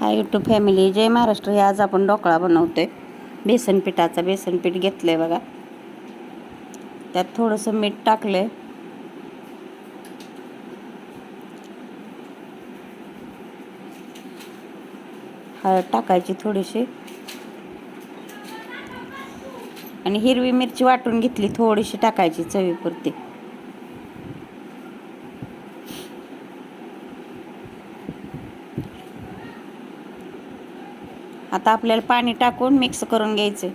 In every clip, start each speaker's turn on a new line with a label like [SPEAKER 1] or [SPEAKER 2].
[SPEAKER 1] हाय YouTube family जय महाराष्ट्र हे आज आपण ढोकळा बनवतोय. बेसन पिठाचा बेसन पीठ घेतलंय बघा. त्यात थोडंसं मीठ टाकलंय. हळद टाकायची थोडीशी. आणि हिरवी मिरची वाटून घेतली थोडीशी टाकायची चवीपुरती. आता आपल्याला पाणी टाकून मिक्स करून घ्यायचं.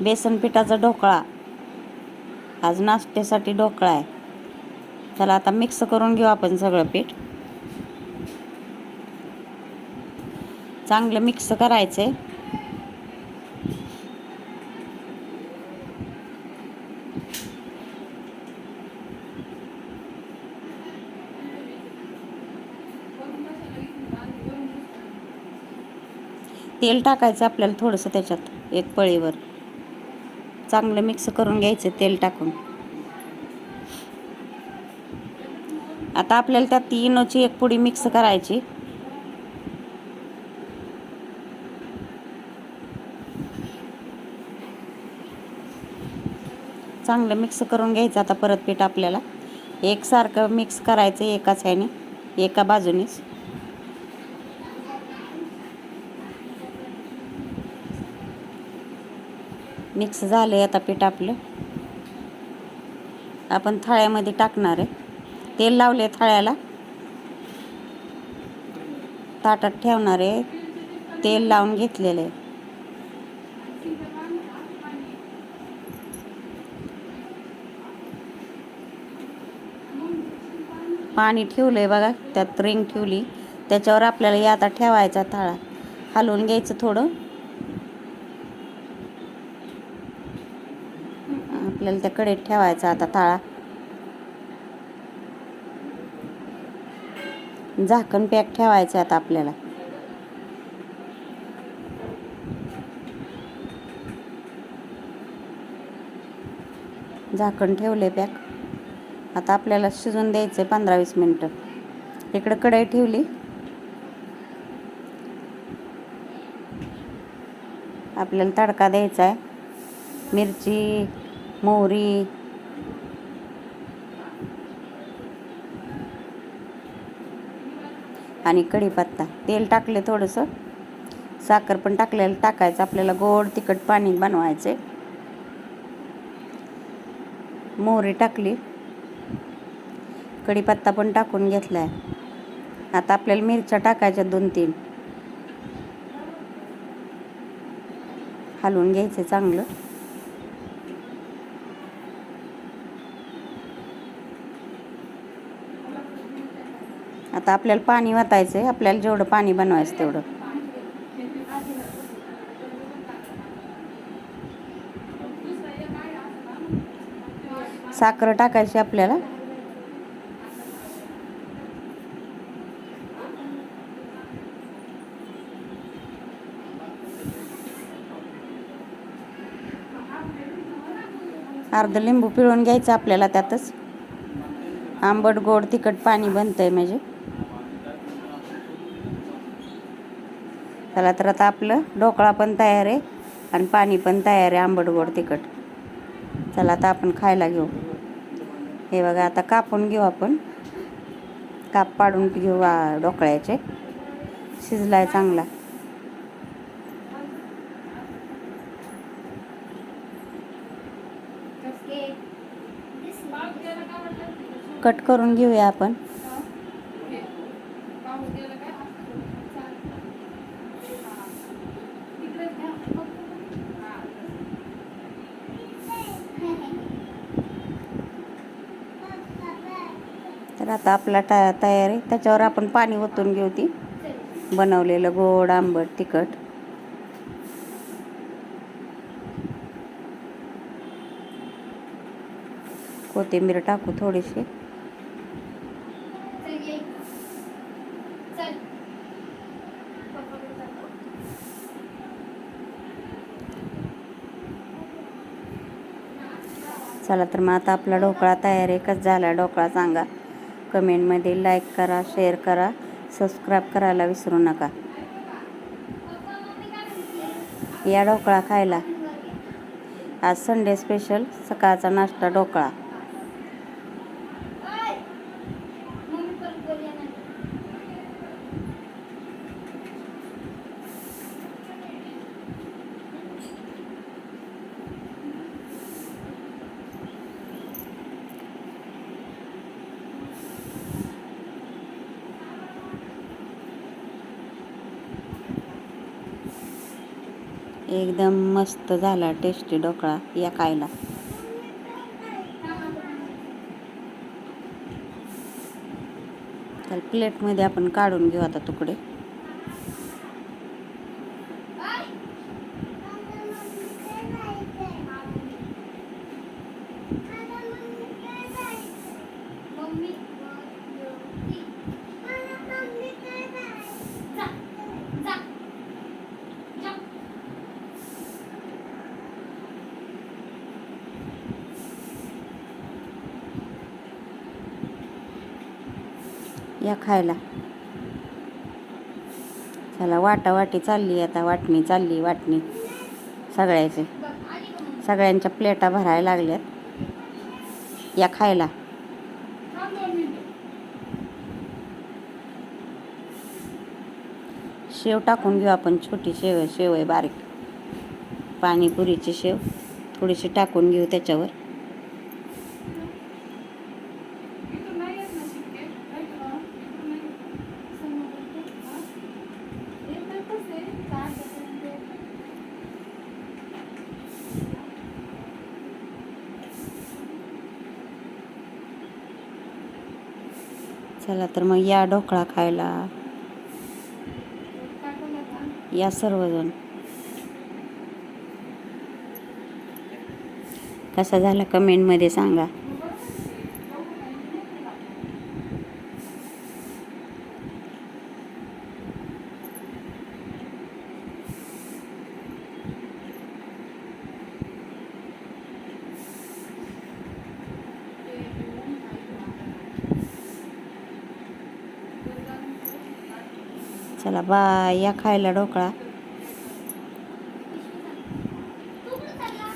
[SPEAKER 1] बेसन पिठाचा ढोकळा. आज नाश्त्यासाठी ढोकळा आहे. त्याला आता मिक्स करून घेऊ आपण सगळं पीठ. चांगलं मिक्स करायचं आहे तेल टाकायचं आपल्याला थोडंसं त्याच्यात एक पळीवर. चांगलं मिक्स करून घ्यायचं तेल टाकून. आता आपल्याला त्यात इनोची एक पुडी मिक्स करायची. चांगलं मिक्स करून घ्यायचं आता परत पीठ आपल्याला. एकसारखं मिक्स करायचं एकाच ह्याने एका बाजूनेच. मिक्स झालं आहे आता पीठ आपलं. आपण थाळ्यामध्ये टाकणार आहे. तेल लावले थाळ्याला. ताटात ठेवणार आहे. तेल लावून घेतलेलं आहे. पाणी ठेवलं आहे बघा त्यात रिंग ठेवली. त्याच्यावर आपल्याला आता ठेवायचा थाळा. हलवून घ्यायचं थोडं. आपल्याला त्या कडेत ठेवायचा आता ताळा. झाकण पॅक ठेवायचं आता आपल्याला. झाकण ठेवले पॅक. आता आपल्याला शिजून द्यायचं आहे पंधरा वीस मिनटं. इकडं कढई ठेवली. आपल्याला तडका द्यायचा आहे मिरची मोहरी. आणि कढीपत्ता. तेल टाकले थोडंसं. साखर पण टाकलेलं टाकायचं. आपल्याला गोड तिखट पाणी बनवायचे मोहरी टाकली. कढीपत्ता पण टाकून घेतला आहे आता आपल्याला मिरच्या टाकायच्या दोन तीन. हलवून घ्यायचं चांगलं. आता आपल्याला पाणी वाचायचं आहे आपल्याला जेवढं पाणी बनवायचं तेवढं. साखर टाकायची आपल्याला. अर्ध लिंबू पिळून घ्यायचं आपल्याला त्यातच. आंबट गोड तिखट पाणी बनतंय म्हणजे. चला तर आता आपलं ढोकळा पण तयार आहे आणि पाणी पण तयार आहे आंबट गोड तिखट. चला आता आपण खायला घेऊ. हे बघा आता कापून घेऊ आपण. काप पाडून घेऊ ढोकळ्याचे. शिजलाय चांगला. कट करून घेऊया आपण. आता आपला टा तयार आहे. त्याच्यावर आपण पाणी ओतून घेऊ ती. बनवलेलं गोड आंबट तिखट. कोथिंबीर टाकू थोडीशी. चला तर मग आता आपला ढोकळा तयार आहे. कसं झाला ढोकळा सांगा. कमेंटमध्ये लाईक करा शेअर करा सबस्क्राईब करायला विसरू नका. या ढोकळा खायला. आज संडे स्पेशल सकाळचा नाश्ता ढोकळा. एकदम मस्त झाला टेस्टी ढोकळा या खायला तर प्लेटमध्ये आपण काढून घेऊ आता तुकडे. या खायला. चला वाटा वाटी चालली आता वाटणी चालली वाटणी. सगळ्याचे. सगळ्यांच्या प्लेटा भरायला लागल्यात. या खायला. शेव टाकून घेऊ आपण छोटी शेव आहे शेव आहे बारीक. पाणीपुरीची शेव. थोडीशी टाकून घेऊ त्याच्यावर. चला तर मग या ढोकळा खायला. या सर्वजण. कसा झाला कमेंटमध्ये सांगा. चला बाय. या खायला ढोकळा.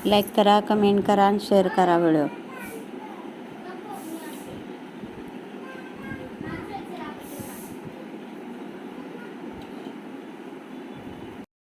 [SPEAKER 1] लाईक करा कमेंट करा आणि शेअर करा व्हिडिओ